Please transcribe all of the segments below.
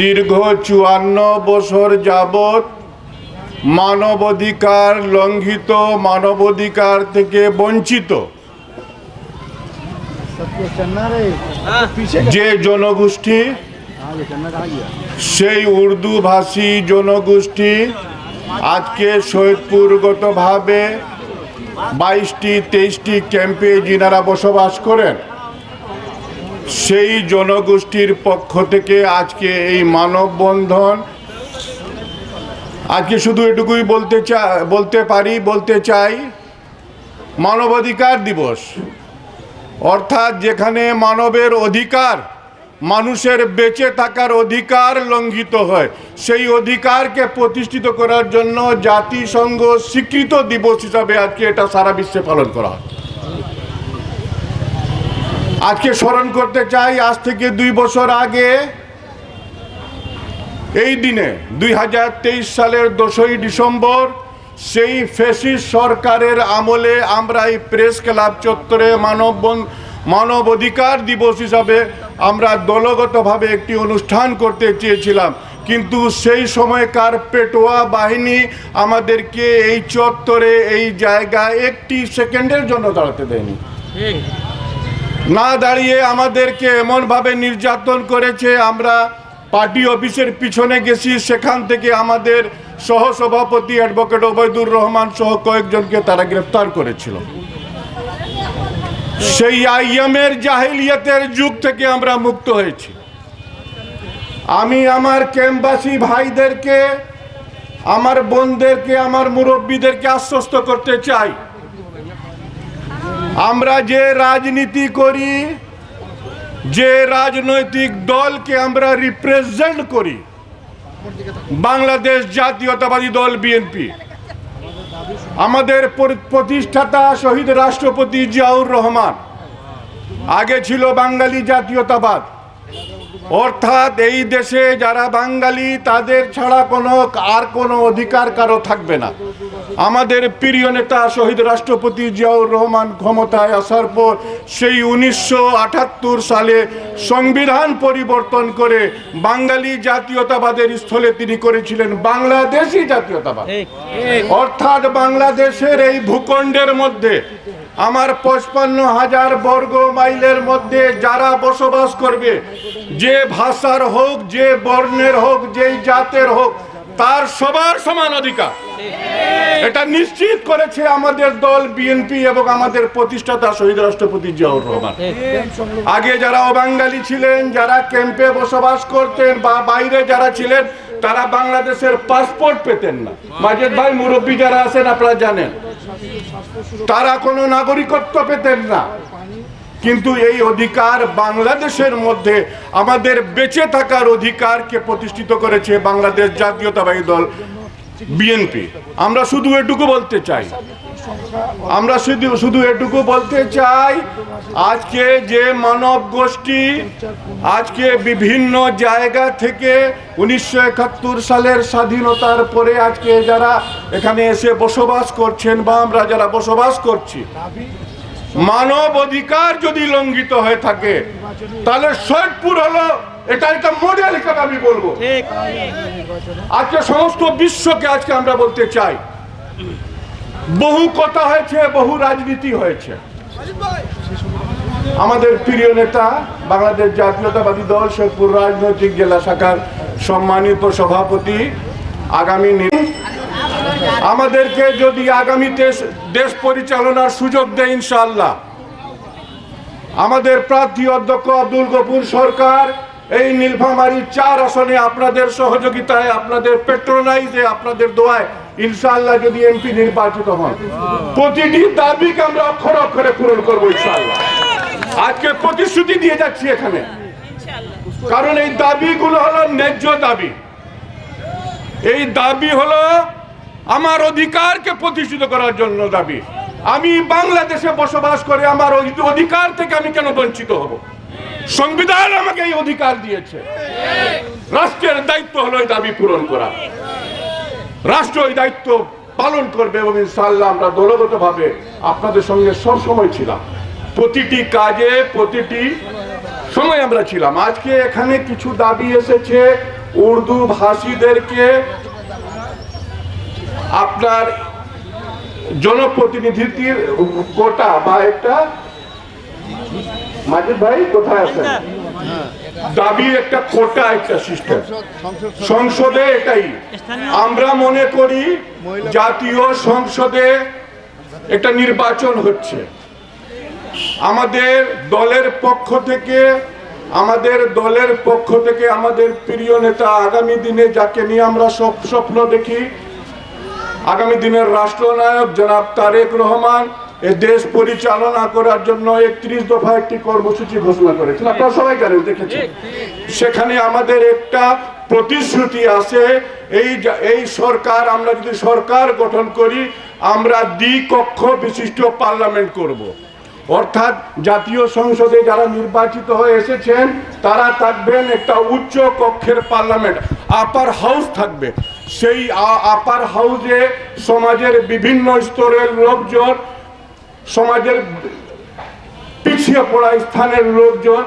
দীর্ঘ চুয়ান্ন বছর যাবৎ মানবাধিকার লঙ্ঘিত, মানবাধিকার থেকে বঞ্চিত। যে জনগোষ্ঠী, সেই উর্দুভাষী জনগোষ্ঠী আজকে সৈয়দপুরগতভাবে বাইশটি, তেইশটি ক্যাম্পে যিনারা বসবাস করেন সেই জনগোষ্ঠীর পক্ষ থেকে আজকে এই মানববন্ধন, আজকে শুধু এটুকুই বলতে চা, বলতে পারি, বলতে চাই, মানবাধিকার দিবস। অর্থাৎ যেখানে মানবের অধিকার, মানুষের বেঁচে থাকার অধিকার লঙ্ঘিত হয়, সেই অধিকারকে প্রতিষ্ঠিত করার জন্য জাতিসংঘ স্বীকৃত দিবস হিসাবে আজকে এটা সারা বিশ্বে পালন করা হয় আজকে স্মরণ করতে চাই, আজ থেকে দুই বছর আগে, এই দিনে দুই হাজার তেইশ সালের দশই ডিসেম্বর, সেই ফেসিস সরকারের আমলে আমরা এই প্রেস ক্লাব চত্বরে মানব মানব অধিকার দিবস হিসাবে আমরা দলগতভাবে একটি অনুষ্ঠান করতে চেয়েছিলাম। কিন্তু সেই সময়কার পেটোয়া বাহিনী আমাদেরকে এই চত্বরে, এই জায়গায় একটি সেকেন্ডের জন্য দাঁড়াতে দেয়নি। না দাঁড়িয়ে আমাদেরকে এমনভাবে নির্যাতন করেছে, আমরা পার্টি অফিসের পিছনে গেছি, সেখান থেকে আমাদের সহসভাপতি অ্যাডভোকেট ওবায়দুর রহমান সহ কয়েকজনকে তারা গ্রেফতার করেছিল। সেই আইএমের জাহিলিয়াতের যুগ থেকে আমরা মুক্ত হয়েছি। আমি আমার ক্যাম্পবাসী ভাইদেরকে, আমার বোনদেরকে, আমার মুরব্বীদেরকে আশ্বস্ত করতে চাই। আমরা যে রাজনীতি করি, যে রাজনৈতিক দলকে আমরা রিপ্রেজেন্ট করি, বাংলাদেশ জাতীয়তাবাদী দল বিএনপি। আমাদের প্রতিষ্ঠাতা শহীদ রাষ্ট্রপতি জিয়াউর রহমান, আগে ছিল বাঙালি জাতীয়তাবাদ অর্থাৎ এই দেশে যারা বাঙালি তাদের ছাড়া কোনো আর কোনো অধিকার কারও থাকবে না। আমাদের প্রিয় নেতা শহীদ রাষ্ট্রপতি জিয়াউর রহমান ক্ষমতায় আসার পর সেই উনিশশো আটাত্তর সালে সংবিধান পরিবর্তন করে বাঙালি জাতীয়তাবাদের স্থলে তিনি করেছিলেন বাংলাদেশি জাতীয়তাবাদ। অর্থাৎ বাংলাদেশের এই ভূখণ্ডের মধ্যে আমার পঁচপান্ন হাজার বর্গ মাইলের মধ্যে যারা বসবাস করবে, যে ভাষার হোক, যে বর্ণের হোক, যেই জাতের হোক, তার সবার সমান অধিকার। এটা নিশ্চিত করেছে আমাদের দল বিএনপি এবং আমাদের প্রতিষ্ঠাতা শহীদ রাষ্ট্রপতি জিয়াউর রহমান। আগে যারা অবাঙ্গালি ছিলেন, যারা ক্যাম্পে বসবাস করতেন বা বাইরে যারা ছিলেন, তারা বাংলাদেশের পাসপোর্ট পেতেন না। মাজেদ ভাই মুরব্বী যারা আছেন, আপনারা জানেন। তারা কোনো নাগরিকত্ব পেতেন না। কিন্তু এই অধিকার বাংলাদেশের মধ্যে আমাদের বেঁচে থাকার অধিকারকে প্রতিষ্ঠিত করেছে বাংলাদেশ জাতীয়তাবাদী দল, বিএনপি। আমরা শুধু এটুকু বলতে চাই আমরা শুধু শুধু এটুকু বলতে চাই আজকে যে মানব গোষ্ঠী আজকে বিভিন্ন জায়গা থেকে উনিশশো একাত্তর সালের স্বাধীনতার পরে আজকে যারা এখানে এসে বসবাস করছেন বা আমরা যারা বসবাস করছি মানব অধিকার যদি লঙ্ঘিত হয়ে থাকে তাহলে সৈয়দপুর হলো এটা একটা মডেল হিসাবে আমি বলব। আজকে সমস্ত বিশ্বকে আজকে আমরা বলতে চাই বহু কথা হয়েছে, বহু রাজনীতি হয়েছে। আমাদের প্রিয় নেতা, বাংলাদেশ জাতীয়তাবাদী দল শেখপুর রাজনৈতিক জেলা শাখার সম্মানিত সভাপতি, আগামী আমাদেরকে যদি আগামীতে দেশ পরিচালনার সুযোগ দেয় ইনশাল্লাহ আমাদের প্রার্থী অধ্যক্ষ আব্দুল গফুর সরকার, এই নীলফামারি চার আসনে আপনাদের সহযোগিতায়, আপনাদের পেট্রোনাইজে আপনাদের দোয়ায় ইনশাআল্লাহ যদি এমপি নির্বাচিত হন, প্রতিটি দাবিকে আমরা অক্ষরে অক্ষরে পূরণ করব ইনশাআল্লাহ। আজকে প্রতিশ্রুতি দিয়ে যাচ্ছি এখানে। কারণ এই দাবিগুলো হলো ন্যায্য দাবি। এই দাবি হলো আমার অধিকারকে প্রতিষ্ঠিত করার জন্য দাবি। আমি বাংলাদেশে বসবাস করে, আমার অধিকার থেকে আমি কেন বঞ্চিত হব? সংবিধান আমাকে এই অধিকার দিয়েছে। রাষ্ট্রের দায়িত্ব হলো এই দাবি পূরণ করা। রাষ্ট্র এই দায়িত্ব পালন করবে এবং ইনশাল্লাহ আমরা দলগতভাবে আপনাদের সঙ্গে সব সময় ছিলাম। প্রতিটি কাজে, প্রতিটি সময় আমরা ছিলাম। আজকে এখানে কিছু দাবি এসেছে উর্দু ভাষীদেরকে। আপনার জনপ্রতিনিধিত্বের কোটা বা একটা মাজিদ ভাই, কোথায় আছেন? দাবি একটা কোটা একটা সিস্টেম সংসদে এটাই। আমরা মনে করি জাতীয় সংসদে একটা নির্বাচন হচ্ছে। আমাদের দলের পক্ষ থেকে আমাদের দলের পক্ষ থেকে আমাদের প্রিয় নেতা আগামী দিনে যাকে নিয়ে আমরা সব স্বপ্ন দেখি আগামী দিনের রাষ্ট্রনায়ক জনাব তারেক রহমান দেশ পরিচালনা করার জন্য একত্রিশ দফা একটি কর্মসূচি ঘোষণা করেছেন। আপনারা সবাই জানেন, দেখেছেন। সেখানে আমাদের একটা প্রতিশ্রুতি আছে, এই এই সরকার, আমরা যদি সরকার গঠন করি, আমরা দ্বিকক্ষ বিশিষ্ট পার্লামেন্ট করব। অর্থাৎ জাতীয় সংসদে যারা নির্বাচিত হয়ে এসেছেন, তারা থাকবেন একটা উচ্চ কক্ষের পার্লামেন্ট, আপার হাউস থাকবে। সেই আপার হাউসে সমাজের বিভিন্ন স্তরের লোকজন সমাজের পিছিয়ে পড়া স্থানের লোকজন,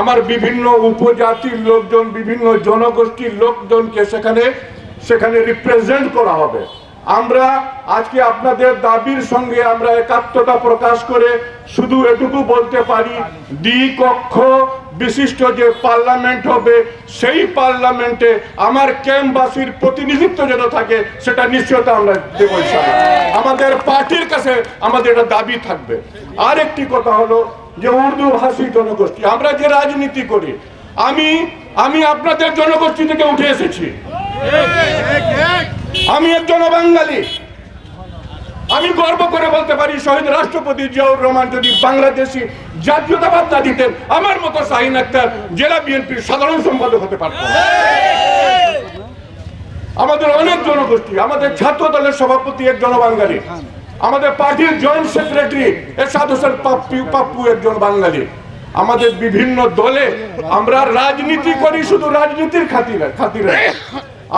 আমার বিভিন্ন উপজাতির লোকজন, বিভিন্ন জনগোষ্ঠীর লোকজনকে সেখানে সেখানে রিপ্রেজেন্ট করা হবে। আমরা আজকে আপনাদের দাবির সঙ্গে আমরা একাত্মতা প্রকাশ করে শুধু এটুকু বলতে পারি, দ্বিকক্ষ বিশিষ্ট যে পার্লামেন্ট হবে, সেই পার্লামেন্টে আমার ক্যাম্পবাসীর প্রতিনিধিত্ব যেন থাকে, সেটা নিশ্চয়তা আমরা দেবো আমাদের পার্টির কাছে আমাদের এটা দাবি থাকবে। আর একটি কথা হলো যে উর্দু ভাষী জনগোষ্ঠী, আমরা যে রাজনীতি করি, আমি আমি আপনাদের জনগোষ্ঠী থেকে উঠে এসেছি। আমি একজন বাঙালি আমি গর্ব করে বলতে পারি, শহীদ রাষ্ট্রপতি জিয়াউর রহমান যদি বাংলাদেশি জাতীয়তাবাদ না দিতেন, আমার মতো শাহিন আক্তার জেলা বিএনপির সাধারণ সম্পাদক হতে পারত আমাদের অনেক জনগোষ্ঠী, আমাদের ছাত্র দলের সভাপতি একজন বাঙালি আমাদের পার্টির জয়েন্ট সেক্রেটারি এরশাদ হোসেন পাপ্পু পাপ্পু একজন বাঙালি। আমাদের বিভিন্ন দলে আমরা রাজনীতি করি শুধু রাজনীতির খাতিরে খাতিরে।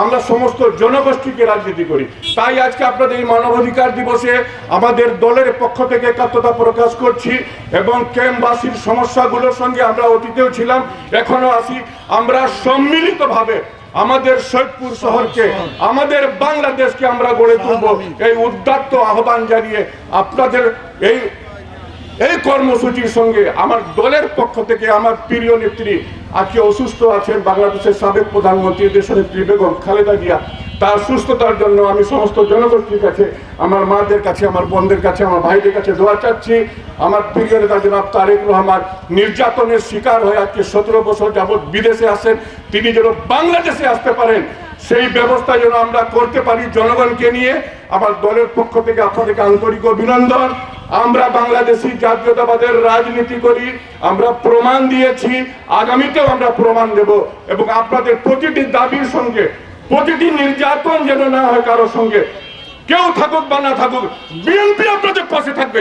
আমরা সমস্ত জনগোষ্ঠীকে রাজনীতি করি। তাই আজকে আপনাদের এই মানবাধিকার দিবসে আমাদের দলের পক্ষ থেকে একাত্মতা প্রকাশ করছি এবং ক্যাম্পবাসীর সমস্যাগুলোর সঙ্গে আমরা অতীতেও ছিলাম, এখনও আসি আমরা সম্মিলিতভাবে আমাদের সৈয়দপুর শহরকে, আমাদের বাংলাদেশকে আমরা গড়ে তুলব। এই উদ্যাত্ত আহ্বান জানিয়ে আপনাদের এই এই কর্মসূচির সঙ্গে আমার দলের পক্ষ থেকে আমার প্রিয় নেত্রী আজকে অসুস্থ আছেন বাংলাদেশের সাবেক প্রধানমন্ত্রী, দেশনেত্রী বেগম খালেদা জিয়া, তার সুস্থতার জন্য আমি সমস্ত জনগোষ্ঠীর কাছে, আমার মাদের কাছে, আমার বোনদের কাছে, আমার ভাইদের কাছে দোয়া চাচ্ছি। আমার প্রিয় নেতা জনাব তারেক রহমান নির্যাতনের শিকার হয়ে আজকে সতেরো বছর যাবৎ বিদেশে আসেন তিনি যেন বাংলাদেশে আসতে পারেন, সেই ব্যবস্থা যেন আমরা করতে পারি জনগণকে নিয়ে। আমার দলের পক্ষ থেকে আপনাদেরকে আন্তরিক অভিনন্দন। আমরা বাংলাদেশি জাতীয়তাবাদের রাজনীতি করি, আমরা প্রমাণ দিয়েছি, আগামীতেও আমরা প্রমাণ দেব এবং আপনাদের প্রতিটি দাবির সঙ্গে, প্রতিটি নির্যাতন যেন না হয় কারোর সঙ্গে, কেউ থাকুক বা না থাকুক, বিএনপি আপনাদের পাশে থাকবে